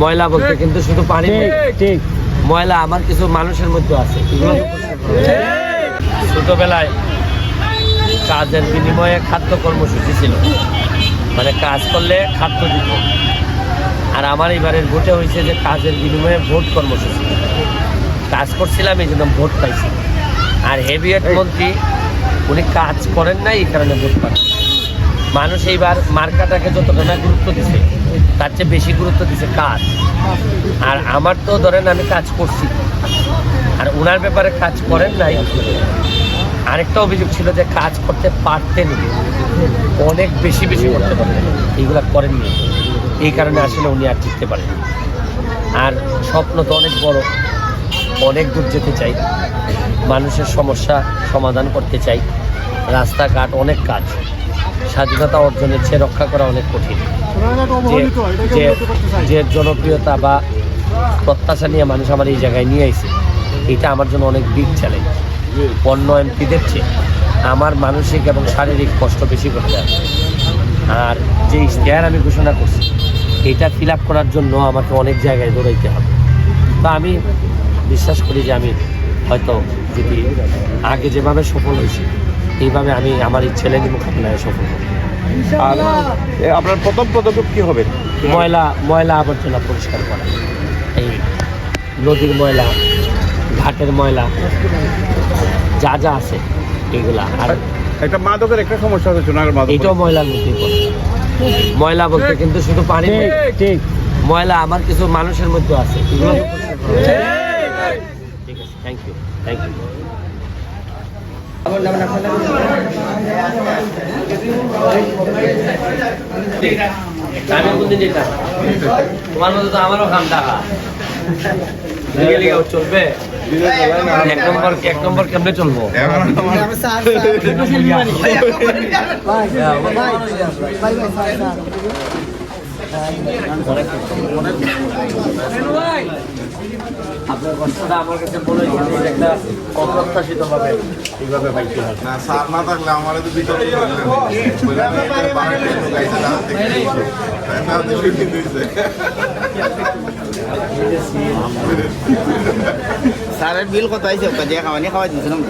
ময়লা বলতে কিন্তু শুধু পানি ঠিক ময়লা আমার কিছু মানুষের মধ্যে আছে ছোটবেলায় কাজের বিনিময়ে খাদ্য কর্মসূচি ছিল। মানে কাজ করলে খাদ্য দিত আর আমার এবারের ভোটে হয়েছে যে কাজের বিনিময়ে ভোট কর্মসূচি। কাজ করছিলাম এই জন্য ভোট পাইছি। আর হেভিয়েট মন্ত্রী উনি কাজ করেন নাই এই কারণে ভোট পান মানুষ এইবার মার্কাটাকে যতটা না গুরুত্ব দিছে তার চেয়ে বেশি গুরুত্ব দিছে কাজ। আর আমার তো ধরেন আমি কাজ করছি। আর ওনার ব্যাপারে কাজ করেন নাই। আরেকটা অভিযোগ ছিল যে কাজ করতে পারতেন অনেক বেশি বেশি করতে পারতেন। এইগুলা করেননি এই কারণে আসলে উনি আর জিততে পারেন আর স্বপ্ন তো অনেক বড়। অনেক দূর যেতে চাই। মানুষের সমস্যা সমাধান করতে চাই। রাস্তাঘাট অনেক কাজ। স্বাধীনতা অর্জনের চেয়ে রক্ষা করা অনেক কঠিন। যে যে জনপ্রিয়তা বা প্রত্যাশা নিয়ে মানুষ আমার এই জায়গায় নিয়ে আইছে এটা আমার জন্য অনেক বিগ চ্যালেঞ্জ অন্য এমপিদের চেয়ে আমার মানসিক এবং শারীরিক কষ্ট বেশি করতে হবে। আর যে ইশতেহার আমি ঘোষণা করছি এটা ফিল আপ করার জন্য আমাকে অনেক জায়গায় দৌড়াইতে হবে। বা আমি বিশ্বাস করি যে আমি হয়তো যদি আগে যেভাবে সফল হয়েছি এইভাবে আমি আমার এই চ্যালেঞ্জ মোকাবিলায় সফল হব। আর এ, আপনার প্রথম পদক্ষেপ কি হবে? ময়লা ময়লা আবর্জনা পরিষ্কার করা। এই নদীর ময়লা ঘাটের ময়লা যা যা আছে এগুলা। আর একটা মাদকের একটা সমস্যা হচ্ছে সোনার মাদক এটাও ময়লার মধ্যেই পড়ে। ময়লা বলতে কিন্তু শুধু পানি। ঠিক ময়লা আমার কিছু মানুষের মধ্যে আছে। এগুলো ঠিক আছে থ্যাংক ইউ থ্যাংক ইউ কোনদিন যেতাম তোমার মতো তো আমারও খাম টাকা চলবে এক নম্বর এক নম্বর কেমনে চলবো কষ্টটা আমার কাছে মনে হয়েছে যে একটা অপ্রত্যাশিত ভাবে এইভাবে পাইতে না স্যার না থাকলে আমার তো ভিতরে স্যারের বিল কত আইছে? ওটা দিয়ে খাওয়ানি খাওয়াই দিয়েছিলাম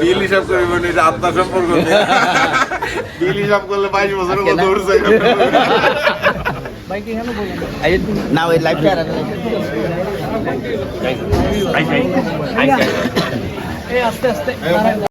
বিল হিসাব করি মানে এটা সম্পর্ক। বিল হিসাব করলে বাইশ বছরের মতো উঠছে আই আই আই আই